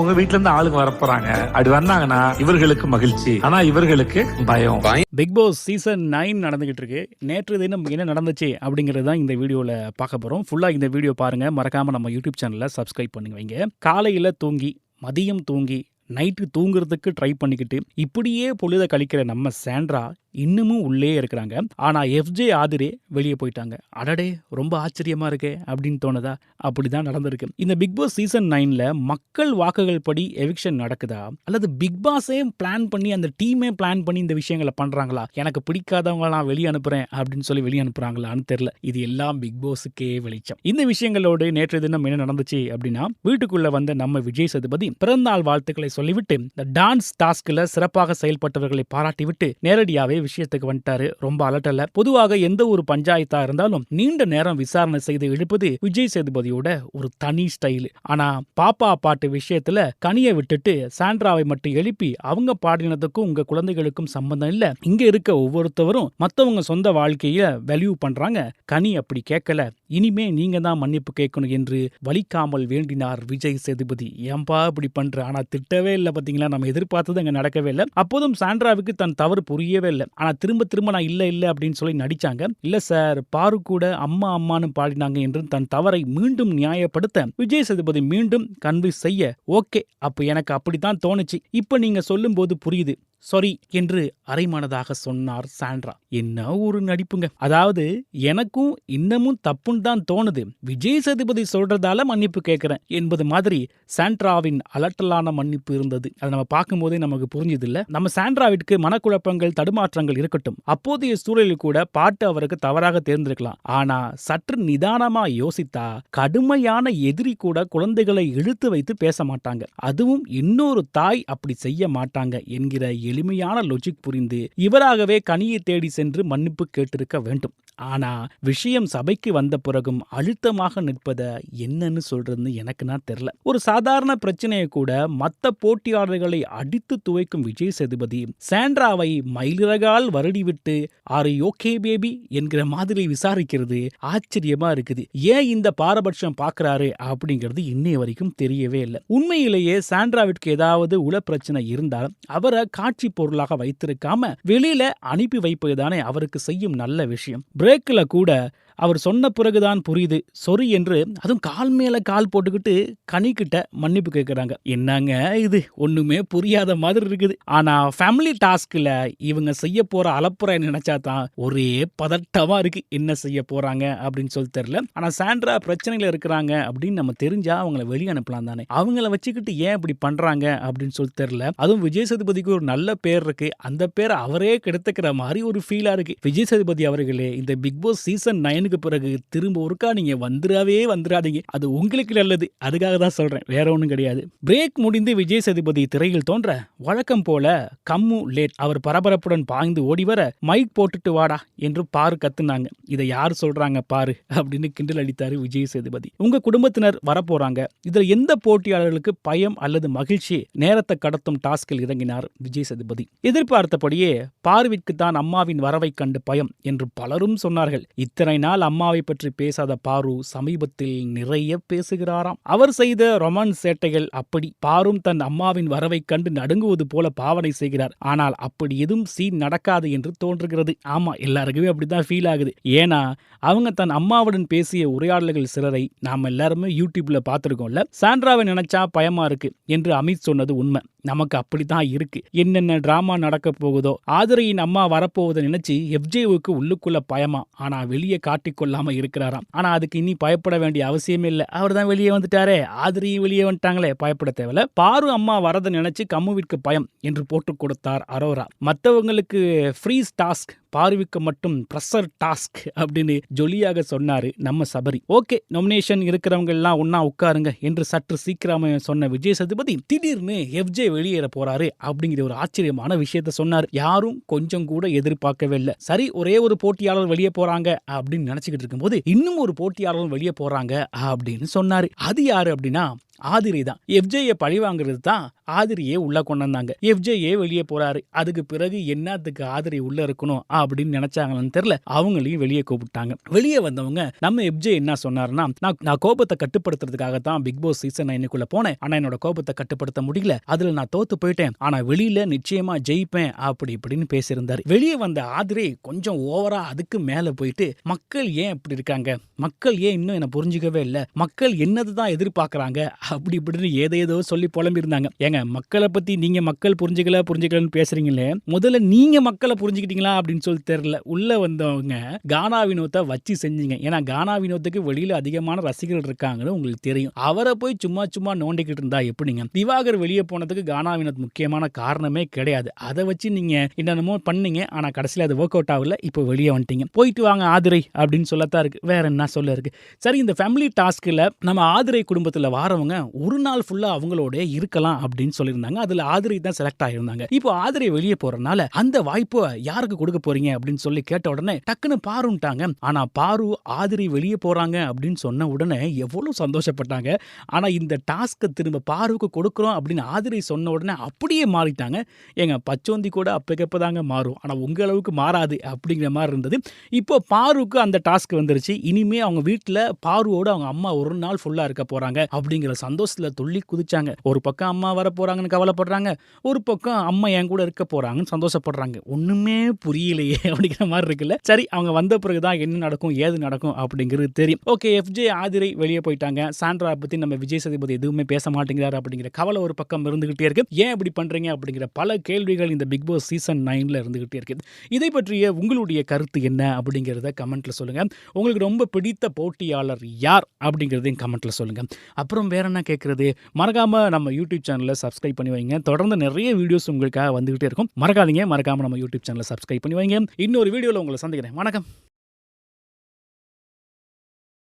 உங்க வீட்ல இருந்து ஆளுங்க வரப்போறாங்க அப்படி வந்தாங்கன்னா இவர்களுக்கு மகிழ்ச்சி. ஆனா இவர்களுக்கு பயம். பிக் பாஸ் சீசன் நைன் நடந்துகிட்டு இருக்கு. நேற்று தினம் என்ன நடந்துச்சு அப்படிங்கிறது தான் இந்த வீடியோவில் பார்க்க போகிறோம் ஃபுல்லாக இந்த வீடியோ பாருங்க. மறக்காம நம்ம யூடியூப் சேனலில் சப்ஸ்கிரைப் பண்ணுங்க வைங்க. காலையில் தூங்கி மதியம் தூங்கி நைட்டு தூங்குறதுக்கு ட்ரை பண்ணிக்கிட்டு இப்படியே பொழுத கழிக்கிற நம்ம சாண்ட்ரா இன்னமும் உள்ளே இருக்கிறாங்க. ஆனா எஃப்ஜே ஆதிரே வெளியே போயிட்டாங்க. அடடே ரொம்ப ஆச்சரியமா இருக்கே அப்படின்னு தோணுதா? அப்படிதான் நடந்திருக்கு. இந்த பிக் பாஸ் சீசன் நைன்ல மக்கள் வாக்குகள் படி எவிக்ஷன் நடக்குதா? அல்லது பிக் பாஸே பிளான் பண்ணி அந்த டீமே பிளான் பண்ணி இந்த விஷயங்களை பண்றாங்களா? எனக்கு பிடிக்காதவங்க நான் வெளியே அனுப்புறேன் அப்படின்னு சொல்லி வெளியே அனுப்புறாங்களான்னு தெரியல. இது எல்லாம் பிக் பாஸுக்கே வெளிச்சம். இந்த விஷயங்களோடு நேற்று தினம் என்ன நடந்துச்சு அப்படின்னா வீட்டுக்குள்ள வந்த நம்ம விஜய் சதுபதி பிறந்தநாள் வாழ்த்துக்களை சொல்லிவிட்டு இந்த டான்ஸ் டாஸ்கில் சிறப்பாக செயல்பட்டவர்களை பாராட்டிவிட்டு நேரடியாவே விஷயத்துக்கு வந்துட்டாரு. ரொம்ப அலட்டல பொதுவாக எந்த ஒரு பஞ்சாயத்தா இருந்தாலும் நீண்ட நேரம் விசாரணை செய்து எழுப்பது விஜய் சேதுபதியோட ஒரு தனி ஸ்டைல். ஆனா பாப்பா பாட்டு விஷயத்துல கனியை விட்டுட்டு சாண்ட்ராவை மட்டும் எழுப்பி அவங்க பாடினதுக்கும் உங்க குழந்தைகளுக்கும் சம்பந்தம் இல்ல. இங்க இருக்க ஒவ்வொருத்தவரும் மத்தவங்க சொந்த வாழ்க்கைய வேல்யூ பண்றாங்க. கனி அப்படி கேட்கல இனிமே நீங்க தான் மன்னிப்பு கேட்கணும் என்று வலிக்காமல் வேண்டினார் விஜய் சேதுபதி. ஏன்பா இப்படி பண்ற? ஆனா திட்டவே இல்லை பாத்தீங்களா? நம்ம எதிர்பார்த்தது அங்க நடக்கவே இல்லை. அப்போதும் சாண்ட்ராவுக்கு தன் தவறு புரியவே இல்லை. ஆனா திரும்ப திரும்ப நான் இல்ல இல்ல அப்படின்னு சொல்லி நடிச்சாங்க. இல்ல சார் பாரு கூட அம்மா அம்மான்னு பாடினாங்க என்று தன் தவறை மீண்டும் நியாயப்படுத்த விஜய் சேதுபதி மீண்டும் கன்வின்ஸ் செய்ய ஓகே அப்ப எனக்கு அப்படித்தான் தோணுச்சு. இப்ப நீங்க சொல்லும்போது புரியுது. சாரி என்று அரைமனதாக சொன்னார் சாண்ட்ரா. என்ன ஒரு நடிப்புங்க. அதாவது எனக்கும் இன்னமும் தப்புன்னு தான் தோணுது. விஜய் சதுபதி சொல்றதால மன்னிப்பு கேட்கிறேன் என்பது மாதிரி சாண்ட்ராவின் அலட்டலான மன்னிப்பு இருந்தது. அதை நம்ம பார்க்கும்போதே நமக்கு புரிஞ்சது இல்ல நம்ம சாண்ட்ராவிற்கு மனக்குழப்பங்கள் தடுமாற்றங்கள் இருக்கட்டும். அப்போதைய சூழலில் கூட பாட்டு அவருக்கு தவறாக தேர்ந்தெடுக்கலாம் ஆனா சற்று நிதானமா யோசித்தா கடுமையான எதிரி கூட குழந்தைகளை இழுத்து வைத்து பேச மாட்டாங்க. அதுவும் இன்னொரு தாய் அப்படி செய்ய மாட்டாங்க என்கிற எளிமையான லொஜிக் புரிந்து இவராகவே கனியை தேடி சென்று மன்னிப்பு கேட்டிருக்க வேண்டும். ஆனா விஷயம் சபைக்கு வந்த பிறகும் அழுத்தமாக நிற்பத என்னன்னு சொல்றதுன்னு எனக்குன்னா தெரில ஒரு சாதாரண பிரச்சனையை கூட மற்ற போட்டியாளர்களை அடித்து துவைக்கும் விஜய் சேதுபதி சாண்ட்ராவை மயிலிறகால் வருடிவிட்டு ஆர் ஓகே பேபி என்கிற மாதிரி விசாரிக்கிறது ஆச்சரியமா இருக்குது. ஏன் இந்த பாரபட்சம் பாக்குறாரு அப்படிங்கிறது இன்னைய வரைக்கும் தெரியவே இல்லை. உண்மையிலேயே சாண்ட்ராவிற்கு ஏதாவது உள பிரச்சனை இருந்தால் அவரை காட்சி பொருளாக வைத்திருக்காம வெளியில அனுப்பி வைப்பதுதானே அவருக்கு செய்யும் நல்ல விஷயம். பிரேக்ல கூட அவர் சொன்ன பிறகுதான் புரியுது சொறி என்று அதுவும் கால் மேல கால் போட்டுக்கிட்டு கனிக்கிட்ட மன்னிப்பு கேட்கறாங்க என்னங்க இது? ஒண்ணுமே புரியாத மாதிரி இருக்குது. ஆனா ஃபேமிலி டாஸ்க்ல இவங்க செய்ய போற அலப்புறை நினைச்சா தான் ஒரே பதட்டமா இருக்கு. என்ன செய்ய போறாங்க அப்படின்னு சொல்லி தெரியல. ஆனா சாண்ட்ரா பிரச்சனைகள் இருக்கிறாங்க அப்படின்னு நம்ம தெரிஞ்சா அவங்கள வெளியே அனுப்பலாம் தானே. அவங்கள வச்சுக்கிட்டு ஏன் இப்படி பண்றாங்க அப்படின்னு சொல்லி தெரியல. அதுவும் விஜய் சேதுபதிக்கு ஒரு நல்ல பேர் இருக்கு. அந்த பேரை அவரே கெடுத்துக்கிற மாதிரி ஒரு ஃபீலா இருக்கு. விஜய் சேதுபதி அவர்களே இந்த பிக் பாஸ் சீசன் நைனுக்கு பிறகு திரும்ப ஒருக்கா நீங்க வந்துடவே வந்துடாதீங்க. அது உங்களுக்கு நல்லது. அதுக்காக தான் சொல்றேன். வேற ஒன்றும் கிடையாது. பிரேக் முடிந்து விஜய் சேதுபதி திரையில் தோன்ற வழக்கம் போல கம்மு லேட். அவர் பரபரப்புடன் பாய்ந்து ஓடி வர மைக் போட்டுட்டு வாடா என்று பாரு கத்துனாங்க. இதை யார் சொல்றாங்க பாரு அப்படின்னு கிண்டல் அடித்தாரு விஜய் சேதுபதி. உங்க குடும்பத்தினர் வரப்போறாங்க. இதுல எந்த போட்டியாளர்களுக்கு பயம் அல்லது மகிழ்ச்சி? நேரத்தை கடத்தும் டாஸ்கில் இறங்கினார் விஜய் சேதுபதி. எதிர்பார்த்தபடியே பார்விற்கு தான் அம்மாவின் வரவை கண்டு பயம் என்று பலரும் சொன்னார்கள். இத்தனை நாள் அம்மாவை பற்றி பேசாத பாரு சமீபத்தில் நிறைய பேசுகிறாராம். அவர் செய்த ரொமான்ஸ் சேட்டைகள் அப்படி பாரும் தன் அம்மாவின் வரவை கண்டு நடுங்குவது போல பாவனை செய்கிறார். ஆனால் அப்படி எதுவும் சீன் நடக்காது என்று தோன்றுகிறது. ஆமா எல்லாருக்குமே அப்படிதான் ஃபீல் ஆகுது. ஏன்னா அவங்க தன் அம்மாவுடன் பேசிய உரையாடல்கள் சிலரை நாம் எல்லாருமே யூடியூப்ல பார்த்துருக்கோம்ல. சாண்ட்ராவை நினைச்சா பயமா இருக்கு என்று அமித் சொன்னது உண்மை. நமக்கு அப்படித்தான் இருக்கு. என்னென்ன டிராமா நடக்க போகுதோ ஆதிரையின் அம்மா வரப்போவதை நினைச்சு எஃப்ஜேவுக்கு உள்ளுக்குள்ள பயமா? ஆனா வெளியே காட்டிக்கொள்ளாம இருக்கிறாராம். ஆனா அதுக்கு இனி பயப்பட வேண்டிய அவசியமே இல்லை. அவர் தான் வெளியே வந்துட்டாரே. ஆதிரியும் வெளியே வந்துட்டாங்களே. பயப்பட தேவையில்ல. பாரு அம்மா வரதை நினைச்சு கம்முவிற்கு பயம் என்று போட்டு கொடுத்தார் அரோரா. மற்றவங்களுக்கு ஃப்ரீஸ் டாஸ்க் பார்விக்கு மட்டும் ப்ரெஷர் டாஸ்க் அப்படின்னு ஜொலியாக சொன்னாரு நம்ம சபரி. ஓகே நொமினேஷன் இருக்கிறவங்க எல்லாம் ஒன்னா உட்காருங்க என்று சற்று சீக்கிரமே சொன்ன விஜய் சதுபதி திடீர்னு எஃப்ஜே வெளியேற போறாரு அப்படிங்கிற ஒரு ஆச்சரியமான விஷயத்த சொன்னார். யாரும் கொஞ்சம் கூட எதிர்பார்க்கவே இல்லை. சரி ஒரே ஒரு போட்டியாளர் வெளியே போறாங்க அப்படின்னு நினைச்சுக்கிட்டு இருக்கும்போது இன்னும் ஒரு போட்டியாளரும் வெளியே போறாங்க அப்படின்னு சொன்னாரு. அது யாரு அப்படின்னா ஆதிரை தான் எஃப்ஜேயை பழி வாங்குறது தான் ஆதிரியே உள்ள கொண்டு வந்தாங்க. எஃப்ஜேயே வெளியே போறாரு. அதுக்கு பிறகு என்னத்துக்கு ஆதிரி உள்ள இருக்கணும் அப்படின்னு நினைச்சாங்கன்னு தெரியல. அவங்களையும் வெளியே கூப்பிட்டாங்க. வெளியே வந்தவங்க நம்ம எஃப்ஜே என்ன சொன்னாருன்னா நான் நான் கோபத்தை கட்டுப்படுத்துறதுக்காக தான் பிக் பாஸ் சீசன் நைனுக்குள்ள போனேன். ஆனா என்னோட கோபத்தை கட்டுப்படுத்த முடியல. அதுல நான் தோத்து போயிட்டேன். ஆனா வெளியில நிச்சயமா ஜெயிப்பேன் அப்படி இப்படின்னு பேசியிருந்தாரு. வெளியே வந்த ஆதிரி கொஞ்சம் ஓவரா அதுக்கு மேல போயிட்டு மக்கள் ஏன் இப்படி இருக்காங்க? மக்கள் ஏன் இன்னும் என்ன புரிஞ்சுக்கவே இல்லை? மக்கள் என்னதுதான் எதிர்பார்க்கறாங்க? அப்படி இப்படின்னு ஏதேதோ சொல்லி புலம்பியிருந்தாங்க. ஏங்க மக்களை பத்தி நீங்க மக்கள் புரிஞ்சுக்கல புரிஞ்சுக்கலன்னு பேசுறீங்களே முதல்ல நீங்க மக்களை புரிஞ்சுக்கிட்டீங்களா அப்படின்னு சொல்லி தெரியல. உள்ள வந்தவங்க கானா வினோத்தை வச்சு செஞ்சீங்க. ஏன்னா கானா வினோத்துக்கு வெளியில அதிகமான ரசிகர்கள் இருக்காங்கன்னு உங்களுக்கு தெரியும். அவரை போய் சும்மா சும்மா நோண்டிக்கிட்டு இருந்தா எப்படிங்க? திவாகர் வெளியே போனதுக்கு கானா வினோத் முக்கியமான காரணமே கிடையாது. அதை வச்சு நீங்க என்னென்னமோ பண்ணீங்க. ஆனா கடைசியில் அது ஒர்க் அவுட் ஆகல. இப்போ வெளியே வந்துட்டீங்க. போயிட்டு வாங்க ஆதிரை அப்படின்னு சொல்லத்தான் இருக்கு. வேற என்ன சொல்ல இருக்கு? சரி இந்த ஃபேமிலி டாஸ்க்கில் நம்ம ஆதிரை குடும்பத்தில் வாரவங்க ஒரு நாள் ஃபுல்லாக அவங்களோட இருக்கலாம் அப்படின்னு சொல்லியிருந்தாங்க. அதில் ஆதிரை தான் செலக்ட் ஆகியிருந்தாங்க. இப்போ ஆதிரை வெளியே போறதுனால அந்த வாய்ப்பை யாருக்கு கொடுக்க போறீங்க அப்படின்னு சொல்லி கேட்ட உடனே டக்குன்னு பாருன்ட்டாங்க. ஆனா பாரு ஆதிரை வெளியே போறாங்க அப்படின்னு சொன்ன உடனே எவ்வளவு சந்தோஷப்பட்டாங்க. ஆனா இந்த டாஸ்க்கை திரும்ப பாருக்கு கொடுக்குறோம் அப்படின்னு ஆதிரை சொன்ன உடனே அப்படியே மாறிட்டாங்க. ஏங்க பச்சோந்தி கூட அப்பக்கப்போ தாங்க மாறும். ஆனா உங்க அளவுக்கு மாறாது அப்படிங்கிற மாதிரி இருந்தது. இப்போ பாருக்கு அந்த டாஸ்க் வந்துருச்சு. இனிமே அவங்க வீட்டில் பாருவோட அவங்க அம்மா ஒரு நாள் ஃபுல்லாக இருக்க போறாங்க அப்படிங்கிற சந்தோஷத்தில் துள்ளி குதிச்சாங்க. ஒரு பக்கம் அம்மா வர போறாங்கன்னு கவலைப்படுறாங்க. ஒரு பக்கம் அம்மா என் கூட இருக்க போறாங்கன்னு சந்தோஷப்படுறாங்க. ஒன்றுமே புரியலையே அப்படிங்கிற மாதிரி இருக்குல்ல. சரி அவங்க வந்த பிறகு தான் என்ன நடக்கும் ஏது நடக்கும் அப்படிங்கிறது தெரியும். ஓகே எஃப்ஜே ஆதிரை வெளியே போயிட்டாங்க. சாண்ட்ரா பற்றி நம்ம விஜய் சதுபதி எதுவுமே பேச மாட்டேங்கிறாரு அப்படிங்கிற கவலை ஒரு பக்கம் இருந்துகிட்டே இருக்கு. ஏன் இப்படி பண்றீங்க அப்படிங்கிற பல கேள்விகள் இந்த பிக் பாஸ் சீசன் நைன்ல இருந்துகிட்டே இருக்குது இதை பற்றிய உங்களுடைய கருத்து என்ன அப்படிங்கிறத கமெண்ட்ல சொல்லுங்க. உங்களுக்கு ரொம்ப பிடித்த போட்டியாளர் யார் அப்படிங்கிறதையும் கமெண்ட்ல சொல்லுங்க. அப்புறம் வேற என்ன கேட்கறது மறக்காமல் நம்ம யூடியூப் சேனலில் சப்ஸ்கிரைப் பண்ணி வைங்க. தொடர்ந்து நிறைய வீடியோஸ் உங்களுக்காக வந்துகிட்டே இருக்கும். மறக்காதீங்க. மறக்காம நம்ம யூடியூப் சேனலை சப்ஸ்கிரைப் பண்ணி வைங்க. இன்னொரு வீடியோவில் உங்களை சந்திக்கிறேன். வணக்கம்.